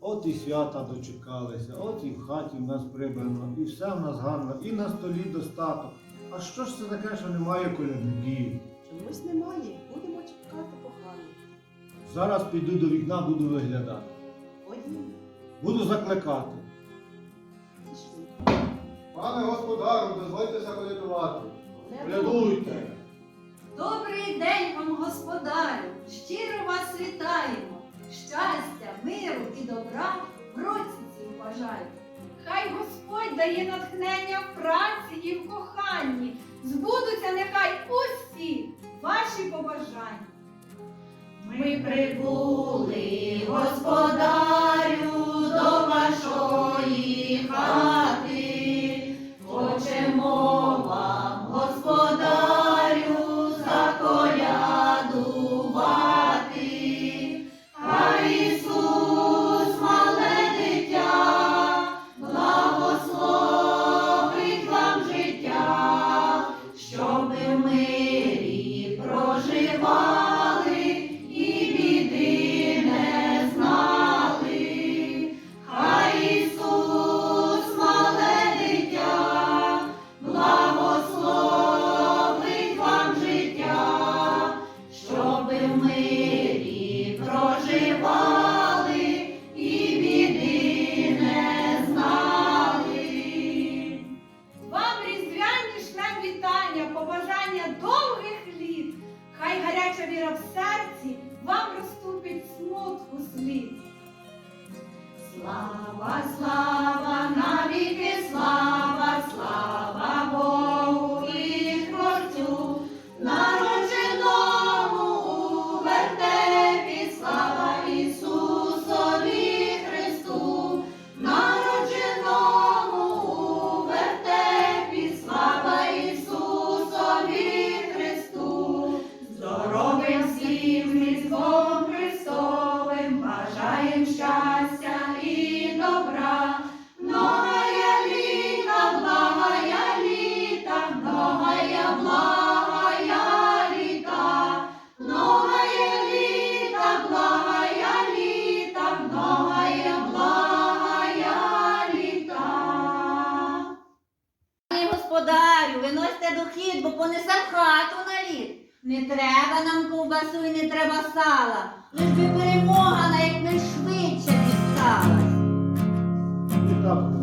От і свята дочекалися, от і в хаті в нас прибрано, і все в нас гарно, і на столі достаток. А що ж це таке, що немає колядників? Чомусь немає. Будемо чекати коханих. Зараз піду до вікна, буду виглядати. Ходімо, Буду закликати. пішли. Пане господару, дозвольте заколядувати. Не Колядуйте. Добрий день вам, господарю! Щиро вас вітаємо! Щастя, миру добра в році цім бажаю! Хай Господь дає натхнення в праці і в коханні, збудуться нехай усі ваші побажання. Ми прибули, господарю, віра в серці вам розступить смутку слід. Слава, слава, дохід, бо понесем хату на лід. Не треба нам ковбасу і не треба сала. Лиш би перемога на якнайшвидше дісталась. Так